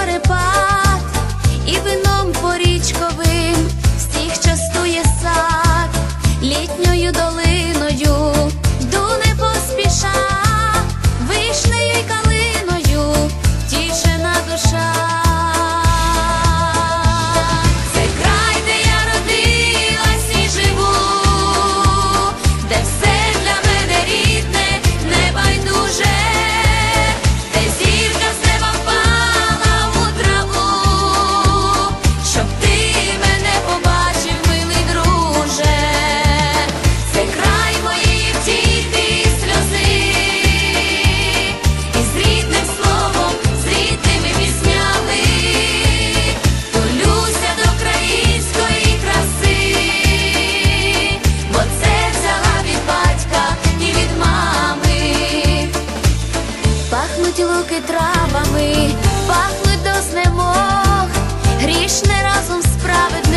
перепад, і вином порічковим всіх частує сад літньою долиною. пахнуть луки травами, пахнуть до знемог, грішне разом справедливо.